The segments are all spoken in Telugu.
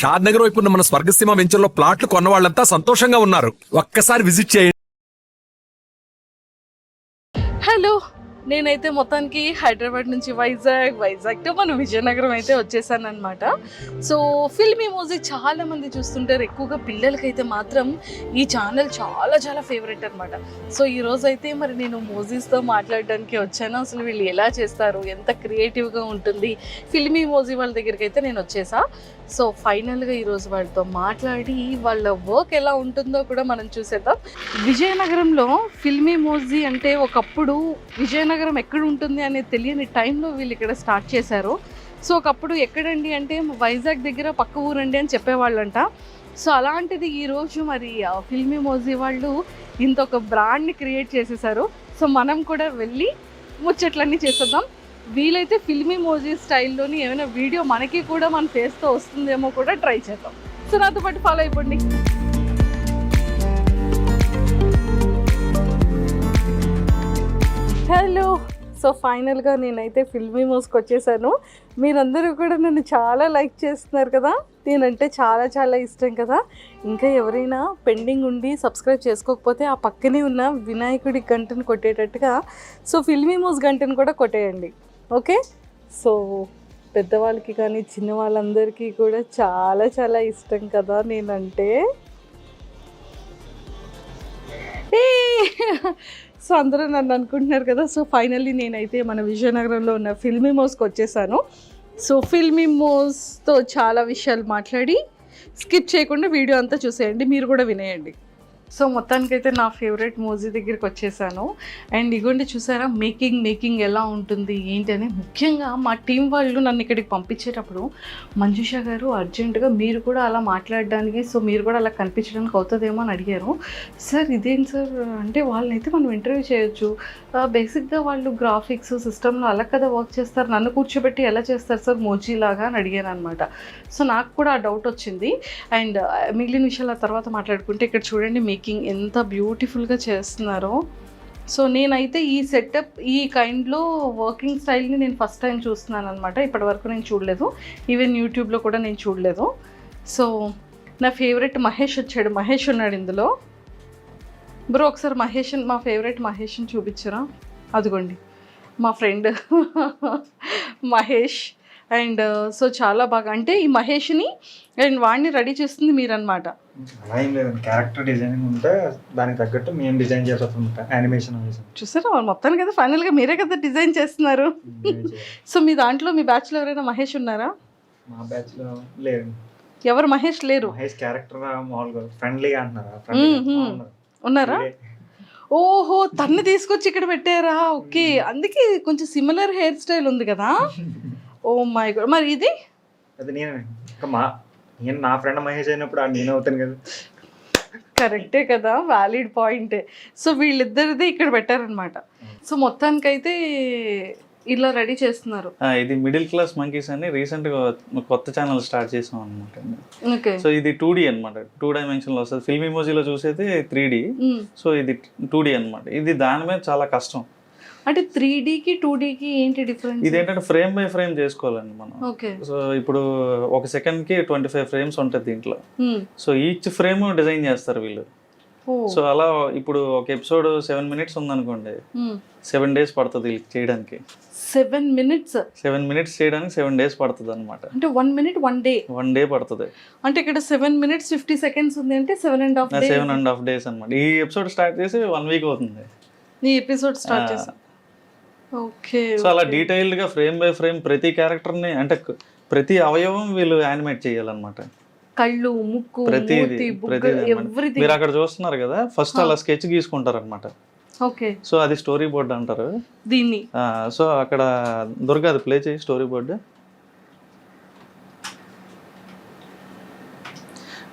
షాద్ నగర్ వైపు ఉన్న మన స్వర్గసీమ వెంచర్లో ప్లాట్లు కొన్న వాళ్ళంతా సంతోషంగా ఉన్నారు. ఒక్కసారి విజిట్ చేయండి. నేనైతే మొత్తానికి హైదరాబాద్ నుంచి వైజాగ్ వైజాగ్ టు మన విజయనగరం అయితే వచ్చేసాను అనమాట సో ఫిల్మీ మ్యూజిక్ చాలా మంది చూస్తుంటారు. ఎక్కువగా పిల్లలకైతే మాత్రం ఈ ఛానల్ చాలా చాలా ఫేవరెట్ అనమాట సో ఈ రోజు అయితే మరి నేను మోజీస్తో మాట్లాడడానికి వచ్చాను. అసలు వీళ్ళు ఎలా చేస్తారు? ఎంత క్రియేటివ్గా ఉంటుంది? ఫిల్మీ మోజీ వాళ్ళ దగ్గరికి అయితే నేను వచ్చేసా. సో ఫైనల్గా ఈరోజు వాళ్ళతో మాట్లాడి వాళ్ళ వర్క్ ఎలా ఉంటుందో కూడా మనం చూసేద్దాం. విజయనగరంలో ఫిల్మీ మోజీ అంటే ఒకప్పుడు విజయనగరం ఎక్కడ ఉంటుంది అనేది తెలియని టైంలో వీళ్ళు ఇక్కడ స్టార్ట్ చేశారు. సో ఒకప్పుడు ఎక్కడండి అంటే వైజాగ్ దగ్గర పక్క ఊరండి అని చెప్పేవాళ్ళంట. సో అలాంటిది ఈరోజు మరి ఫిల్మీ మోజీ వాళ్ళు ఇంత ఒక బ్రాండ్ని క్రియేట్ చేసేసారు సో మనం కూడా వెళ్ళి ముచ్చట్లన్నీ చేసేద్దాం. వీలైతే ఫిల్మీ మోజీ స్టైల్లోని ఏమైనా వీడియో మనకి కూడా మన ఫేస్తో వస్తుందేమో కూడా ట్రై చేద్దాం. సో నాతో పాటు ఫాలో అయిపోండి. హలో. సో ఫైనల్గా నేనైతే ఫిల్మీ మోస్కి వచ్చేసాను మీరందరూ కూడా నన్ను చాలా లైక్ చేస్తున్నారు కదా. నేనంటే చాలా చాలా ఇష్టం కదా. ఇంకా ఎవరైనా పెండింగ్ ఉండి సబ్స్క్రైబ్ చేసుకోకపోతే ఆ పక్కనే ఉన్న వినాయకుడి గంటను కొట్టేటట్టుగా సో ఫిల్మీ మోస్ గంటను కూడా కొట్టేయండి. ఓకే? సో పెద్దవాళ్ళకి కానీ చిన్న వాళ్ళందరికీ కూడా చాలా చాలా ఇష్టం కదా నేనంటే. సో అందరూ నన్ను అనుకుంటున్నారు కదా. సో ఫైనల్లీ నేనైతే మన విజయనగరంలో ఉన్న ఫిల్మీ మోస్కి వచ్చేసాను. సో ఫిల్మీ మోస్తో చాలా విషయాలు మాట్లాడి స్కిప్ చేయకుండా వీడియో అంతా చూసేయండి. మీరు కూడా వినేయండి. సో మొత్తానికైతే నా ఫేవరెట్ మూజీ దగ్గరికి వచ్చేసాను. అండ్ ఇగోండి చూసారా మేకింగ్ మేకింగ్ ఎలా ఉంటుంది ఏంటి అని. ముఖ్యంగా మా టీం వాళ్ళు నన్ను ఇక్కడికి పంపించేటప్పుడు మంజుష గారు అర్జెంటుగా మీరు కూడా అలా మాట్లాడడానికి సో మీరు కూడా అలా కనిపించడానికి అవుతుందేమో అని అడిగారు. సార్ ఇదేంటి సార్? అంటే వాళ్ళనైతే మనం ఇంటర్వ్యూ చేయొచ్చు. బేసిక్గా వాళ్ళు గ్రాఫిక్స్ సిస్టంలో అలా కదా వర్క్ చేస్తారు. నన్ను కూర్చోబెట్టి ఎలా చేస్తారు సార్ మోజీ లాగా అని అడిగాను అనమాట సో నాకు కూడా ఆ డౌట్ వచ్చింది. అండ్ మిగిలిన విషయాల తర్వాత మాట్లాడుకుంటే ఇక్కడ చూడండి మేకింగ్ ఎంత బ్యూటిఫుల్గా చేస్తున్నారో. సో నేనైతే ఈ సెటప్ ఈ కైండ్లో వర్కింగ్ స్టైల్ని నేను ఫస్ట్ టైం చూస్తున్నాను అనమాట ఇప్పటివరకు నేను చూడలేదు. ఈవెన్ యూట్యూబ్లో కూడా నేను చూడలేదు. సో నా ఫేవరెట్ మహేష్ వచ్చాడు. మహేష్ ఉన్నాడు ఇందులో. బ్రో ఒకసారి మహేష్ మా ఫేవరెట్ మహేష్ని చూపించరా? అదిగోండి. మా ఫ్రెండ్ మహేష్ అండ్ సో చాలా బాగా అంటే ఈ మహేష్ని అండ్ వాడిని రెడీ చేస్తుంది మీరన్నమాట. అలా ఏం లేదండి క్యారెక్టర్ డిజైనింగ్ ఉంటే దానికి తగ్గట్టు మేము డిజైన్ చేసేస్తుంటాం యానిమేషన్ చూసారా? మొత్తానికి కదా ఫైనల్గా మీరే కదా డిజైన్ చేస్తున్నారు. సో మీ దాంట్లో మీ బ్యాచ్లో ఎవరైనా మహేష్ ఉన్నారా? మా బ్యాచ్లో లేదు ఎవరు? మహేష్ లేరు. మహేష్ క్యారెక్టర్ మామూలుగా ఫ్రెండ్లీగా అంటున్నారా. ఉన్నారా? ఓహో తన్ని తీసుకొచ్చి ఇక్కడ పెట్టారా? ఓకే. అందుకే కొంచెం సిమిలర్ హెయిర్ స్టైల్ ఉంది కదా. ఓ మై గాడ్ మరి ఇది? అది నేను మా నేను నా ఫ్రెండ్ మహేష్ అయినప్పుడు ఆ నేను అవుతాను కదా. కరెక్టే కదా వ్యాలిడ్ పాయింటే సో వీళ్ళిద్దరిది ఇక్కడ పెట్టారనమాట. సో మొత్తానికైతే ఇలా రెడీ చేస్తున్నారు. ఆ, ఇది మిడిల్ క్లాస్ మంకీస్ అని రీసెంట్గా కొత్త ఛానల్ స్టార్ట్ చేసాం అనమాట ఓకే. సో ఇది టూ డి అనమాట టూ డైమెన్షన్లో వస్తుంది. ఫిల్మ్ ఇమోజీలో చూసేది త్రీ డి. సో ఇది టూ డి అనమాట ఇది దాని మీద చాలా కష్టం. అంటే త్రీ డీకి టూ డీకి ఏంటి డిఫరెన్స్ ఇది ఏంటంటే ఫ్రేమ్ బై ఫ్రేమ్ చేసుకోవాలండి మనం. ఓకే. సో ఇప్పుడు ఒక సెకండ్కి ట్వంటీ ఫైవ్ ఫ్రేమ్స్ ఉంటుంది దీంట్లో. సో ఈచ్ ఫ్రేమ్ డిజైన్ చేస్తారు వీళ్ళు. సో అలా ఇప్పుడు ఒక ఎపిసోడ్ సెవెన్ మినిట్స్ ఉందనుకోండి. సెవెన్ డేస్ పడుతుంది చేయడానికి. సెవెన్ మినిట్స్ సెవెన్ మినిట్స్ చేయడానికి సెవెన్ డేస్ పడుతుంది అనమాట అంటే one minute one day one day పడుతుంది. అంటే ఇక్కడ సెవెన్ మినిట్స్ ఫిఫ్టీ సెకండ్స్ ఉంది అంటే seven and half seven and half days అనమాట ఈ ఎపిసోడ్ స్టార్ట్ చేసి వన్ వీక్ అవుతుంది. ఈ ఎపిసోడ్ స్టార్ట్. చేసా. సో అలా డీటెయిల్డ్గా ఫ్రేమ్ బై ఫ్రేమ్ ప్రతి క్యారెక్టర్ని అంటే ప్రతి అవయవం వీళ్ళు యానిమేట్ చేయాలన్నమాట. కళ్ళు ముక్కు ప్రతిది ప్రతిది. మీరు అక్కడ చూస్తున్నారు కదా ఫస్ట్ అలా స్కెచ్ గీసుకుంటారు అనమాట ఓకే. సో అది స్టోరీ బోర్డ్ అంటారు. దీన్ని. సో అక్కడ దుర్గా అది ప్లే చేయి స్టోరీ బోర్డ్.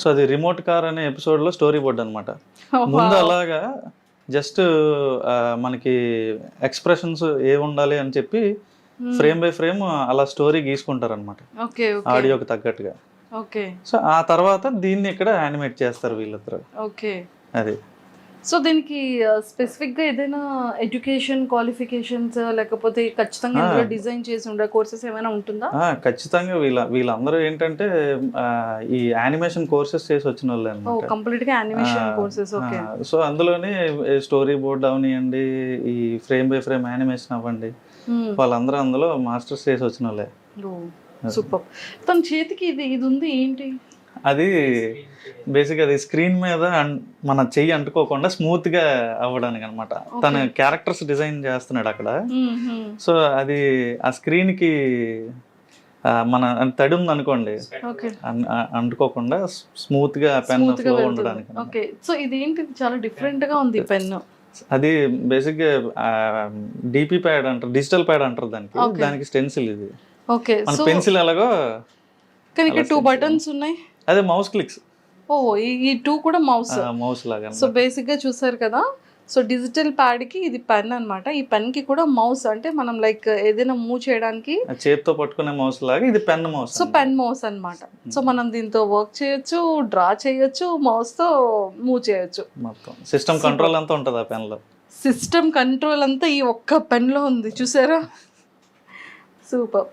సో అది రిమోట్ కార్ అనే ఎపిసోడ్లో స్టోరీ బోర్డ్ అనమాట ముందు అలాగా జస్ట్ మనకి ఎక్స్ప్రెషన్స్ ఏ ఉండాలి అని చెప్పి ఫ్రేమ్ బై ఫ్రేమ్ అలా స్టోరీ గీసుకుంటారు అనమాట ఆడియోకి తగ్గట్టుగా. ఓకే. సో ఆ తర్వాత దీన్ని ఇక్కడ యానిమేట్ చేస్తారు వీళ్ళిద్దరు. ఓకే. అది. సో దీనికి స్పెసిఫిక్గా ఏదైనా ఎడ్యుకేషన్ క్వాలిఫికేషన్స్ లేకపోతే ఖచ్చితంగా డిజైన్ చేసి ఉండే కోర్సెస్ ఏమైనా ఉంటుందా? ఖచ్చితంగా వీళ్ళ వీళ్ళందరూ ఏంటంటే ఈ యానిమేషన్ కోర్సెస్ చేసి వచ్చిన వాళ్ళే కంప్లీట్గా యానిమేషన్ కోర్సెస్ ఓకే సో అందులోనే స్టోరీ బోర్డ్ అవనివ్వండి ఈ ఫ్రేమ్ బై ఫ్రేమ్ యానిమేషన్ అవ్వండి వాళ్ళందరూ అందులో మాస్టర్స్ చేసి వచ్చిన వాళ్ళే సూపర్. తన చేతికి ఇది ఇది ఉంది ఏంటి? అది బేసిక్ అది స్క్రీన్ మీద మన చెయ్యి అంటుకోకుండా స్మూత్గా అవ్వడానికి అనమాట తన క్యారెక్టర్స్ డిజైన్ చేస్తున్నాడు అక్కడ. సో అది ఆ స్క్రీన్కి మన తడి ఉంది అనుకోండి అంటుకోకుండా స్మూత్గా పెన్ ఫ్లో ఉండడానికి. ఓకే. సో ఇది ఏంటి చాలా డిఫరెంట్గా ఉంది పెన్ అది బేసిక్గా డిపి ప్యాడ్ అంటారు డిజిటల్ ప్యాడ్ అంటారు దానికి. దానికి స్టెన్సిల్ ఇది. ఓకే. పెన్సిల్ ఎలాగో కానీ ఇక్కడ టూ బటన్స్ ఉన్నాయి. అదే మౌస్ క్లిక్స్ ఓ ఈ- టూ కూడా మౌస్ మౌస్ లాగా సో బేసిక్గా చూసారు కదా? సో డిజిటల్ ప్యాడ్కి ఇది పెన్ అన్నమాట. ఈ పెన్కి కూడా మౌస్ అంటే మనం లైక్ ఏదైనా మూవ్ చేయడానికి చేతితో పట్టుకునే మౌస్ లాగా ఇది pen mouse so pen mouse అన్నమాట. సో మనం దీంతో వర్క్ చేయొచ్చు డ్రా చేయొచ్చు మౌస్తో మూవ్ చేయొచ్చు. మొత్తం. సిస్టమ్ కంట్రోల్ అంతా ఉంటుంది ఆ పెన్లో? సిస్టమ్ కంట్రోల్ అంతా ఈ ఒక్క పెన్లో ఉంది. చూసారా? సూపర్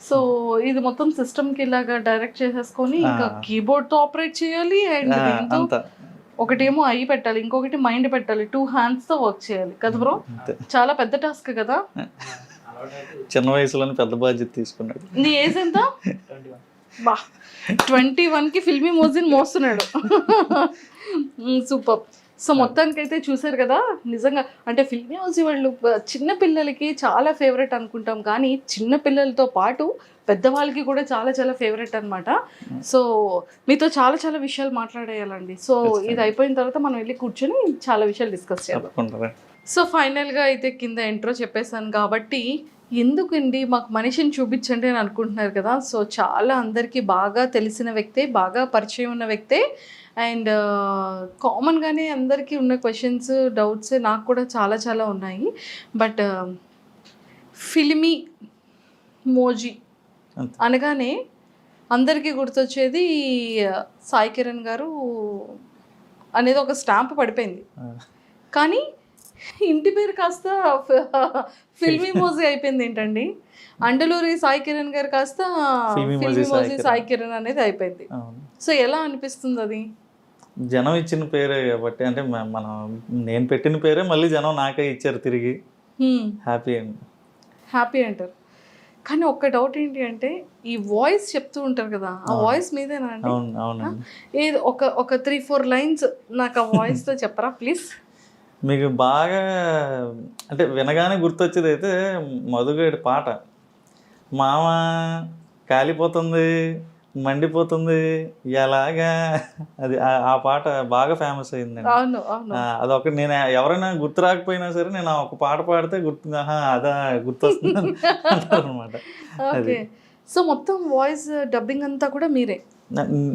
సో ఇది మొత్తం సిస్టమ్కి ఇలాగా డైరెక్ట్ చేసేసుకొని ఇంకా. కీబోర్డ్తో ఆపరేట్ చేయాలి అండ్ దీంతో అంతా. ఒకటేమో ఐ పెట్టాలి ఇంకొకటి మైండ్ పెట్టాలి టూ హ్యాండ్స్తో వర్క్ చేయాలి. కదా బ్రో చాలా పెద్ద టాస్క్ కదా? చిన్న వయసులోనే పెద్ద బాధ్యత తీసుకున్నాడు. నీ ఏజ్ ఎంత? బా. ట్వంటీ వన్కి ఫిల్మీ మోజిన్ మోస్తున్నాడు. సూపర్. సో మొత్తానికి అయితే చూసారు కదా నిజంగా అంటే ఫిల్మీ మోజీ వాళ్ళు చిన్న పిల్లలకి చాలా ఫేవరెట్ అనుకుంటాం. కానీ చిన్న పిల్లలతో పాటు పెద్దవాళ్ళకి కూడా చాలా చాలా ఫేవరెట్ అన్నమాట. సో మీతో చాలా చాలా విషయాలు మాట్లాడేయాలండి. సో ఇది అయిపోయిన తర్వాత మనం వెళ్ళి కూర్చొని చాలా విషయాలు డిస్కస్ తప్పకుండా సో ఫైనల్గా అయితే కింద ఇంట్రో చెప్పేశాను కాబట్టి ఎందుకండి? మాకు మనిషిని చూపించండి అని అనుకుంటున్నారు కదా. సో చాలా అందరికీ బాగా తెలిసిన వ్యక్తే బాగా పరిచయం ఉన్న వ్యక్తే. అండ్ కామన్గానే అందరికీ ఉన్న క్వశ్చన్స్ డౌట్స్ నాకు కూడా చాలా చాలా ఉన్నాయి. But filmy mojo. అనగానే అందరికీ గుర్తొచ్చేది సాయి కిరణ్ గారు అనేది ఒక స్టాంప్ పడిపోయింది. కానీ ఇంటి పేరు కాస్త ఫిల్మీ మోజీ అయిపోయింది ఏంటండి? అండలూరి సాయి కిరణ్ గారు కాస్త ఫిల్మీ మోజీ సాయి కిరణ్. అనేది అయిపోయింది. సో ఎలా అనిపిస్తుంది అది? జనం ఇచ్చిన పేరే కాబట్టి అంటే మనం నేను పెట్టిన పేరే మళ్ళీ జనం నాకే ఇచ్చారు తిరిగి. హ్యాపీ అండి హ్యాపీ అంటారు. కానీ ఒక్క డౌట్ ఏంటి అంటే ఈ వాయిస్ చెప్తూ ఉంటారు కదా ఆ వాయిస్ మీదేనా అండి? ఏది ఒక ఒక త్రీ ఫోర్ లైన్స్ నాకు ఆ voice తో చెప్పరా ప్లీజ్? మీకు బాగా అంటే వినగానే గుర్తొచ్చేది అయితే మధుగడి పాట. మామ కాలిపోతుంది మండిపోతుంది ఎలాగా? అది ఆ- పాట బాగా ఫేమస్ అయిందండి. ఆ, అదొక నేను ఎవరైనా గుర్తు రాకపోయినా సరే నేను ఒక పాట పాడితే గుర్తు అదా గుర్తొస్తుంది అనమాట సో మొత్తం వాయిస్ డబ్బింగ్ అంతా కూడా మీరే?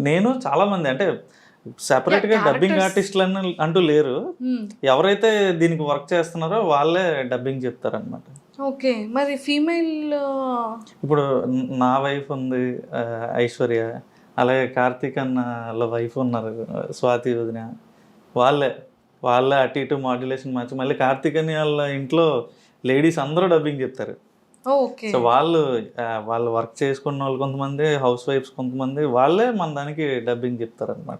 నేను చాలా మంది అంటే సెపరేట్గా డబ్బింగ్. ఆర్టిస్టులు అని అంటూ లేరు. Hmm. ఎవరైతే దీనికి వర్క్ చేస్తున్నారో వాళ్ళే డబ్బింగ్ చెప్తారనమాట ఓకే. మరి ఫీమేల్ ఇప్పుడు న- వైఫ్ ఉంది ఐశ్వర్య అలాగే కార్తీక్ అన్న వాళ్ళ వైఫ్ ఉన్నారు స్వాతి వదిన. వాళ్ళే. వాళ్ళే అటు ఇటు మాడ్యులేషన్ మార్చి మళ్ళీ కార్తీక్ అని వాళ్ళ ఇంట్లో లేడీస్ అందరూ డబ్బింగ్ చెప్తారు. ఓకే. సో వాళ్ళు వాళ్ళు వర్క్ చేసుకున్న వాళ్ళు కొంతమంది హౌస్ వైఫ్స్ కొంతమంది వాళ్ళే మన దానికి డబ్బింగ్ చెప్తారు అనమాట